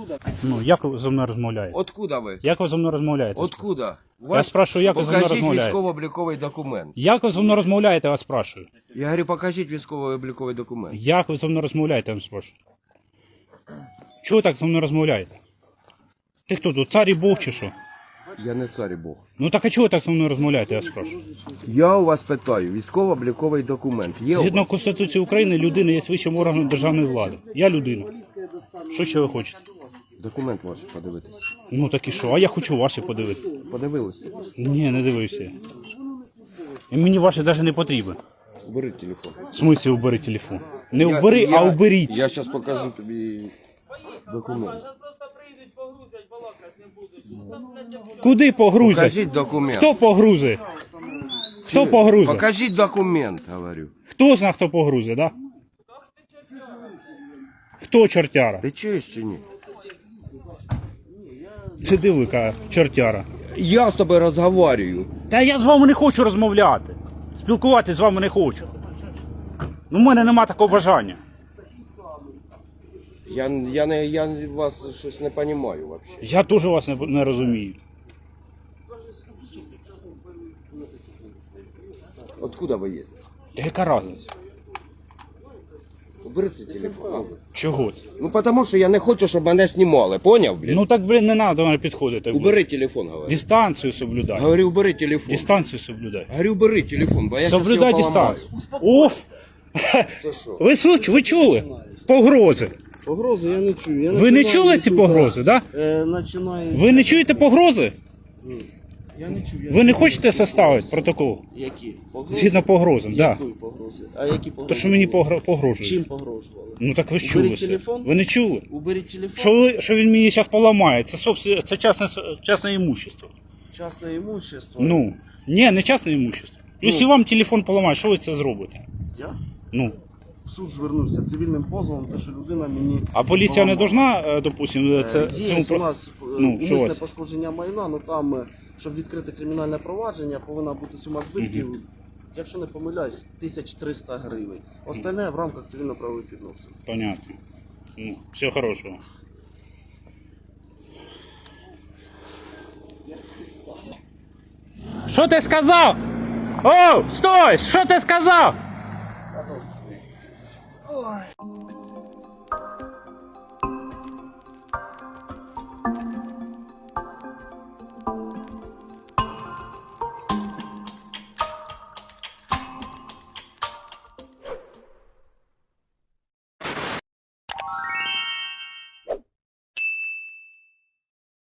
Откуда? Ну, як ви зі мною розмовляєте? Откуда ви? Як ви зі мною розмовляєте? Откуда? Я спрашиваю, як ви зі мною Покажіть розмовляєте? військово-обліковий документ. Як ви зі мною розмовляєте, я вас спрашую? Я говорю, покажіть військово-обліковий документ. Як ви зі мною розмовляєте, я вас спрашую? Чого ви так зі мною розмовляєте? Ти хто тут, цар і Бог чи що? Я не цар і Бог. Ну так а чого ви так зі мною розмовляєте, я вас спрашую? Я у вас питаю, військово-обліковий документ. Є у Згідно вас? Конституції України, людина є вищим органом державної влади. Я людина. Що ще ви хочете? Документ ваш подивитись. Ну так і що? А я хочу ваші подивитися. Подивилися? Ні, не дивився. І мені ваші навіть не потрібен. Бери телефон. В смислі убери телефон. Не убери, а уберіть. Я зараз покажу тобі документ. Куди погрузять? Покажіть документ. Хто погрузить? Хто погрузить? Покажіть документ, говорю. Хто знає, хто погрузить, да? Хто чортяра? Ти чуєш чи ні? Це дивика, чортяра. Я з тобою розговорюю. Та я з вами не хочу розмовляти. Спілкуватися з вами не хочу. Ну, в мене нема такого бажання. Я, я, не, я вас щось не розумію взагалі. Я теж вас не, не розумію. Откуда ви є? Та яка різниця? Убери цей телефон. Чого? Ну потому що я не хочу, щоб мене знімали, поняв, блін? Ну так, блін, не треба до мене підходити. Убери телефон, говорю. Дистанцію соблюдай. Говорю, убери телефон. Дистанцію соблюдай. Говорю, убери телефон, бо я щас Соблюдай його поламаю. дистанцію. О! Що? Ви, случ- ви чули? Погрози. Погрози я не чую. Я Ви не чули ці погрози, так? Е, починаю... Ви не чуєте погрози? Я не чую. Я Ви не хочете составити протокол? Які? Погрози? Згідно погрозам, так. Якої погрози? А які погрози? То, що мені були? погро- погрожують. Чим погрожували? Ну так ви ж Уберіть чули це. телефон. Ви не чули? Уберіть телефон. Що, ви, що він мені зараз поламає? Це, собственно, це частне, частне імущество. Частне імущество. Ну, ні, не частне імущество. Якщо вам телефон поламає, що ви це зробите? Я Ну. В суд звернувся цивільним позовом, те, що людина мені... А поліція не должна, е, допустим, це, Є цьому у нас е, Ну, що умисне пошкодження майна, ну там, е, щоб відкрити кримінальне провадження, повинна бути сума збитків, якщо не помиляюсь, 1300 гривень. Остальне в рамках цивільно-правових відносин. Понятно. Ну, всього хорошого. Що ти сказав? О, стой! Що ти сказав? Oh.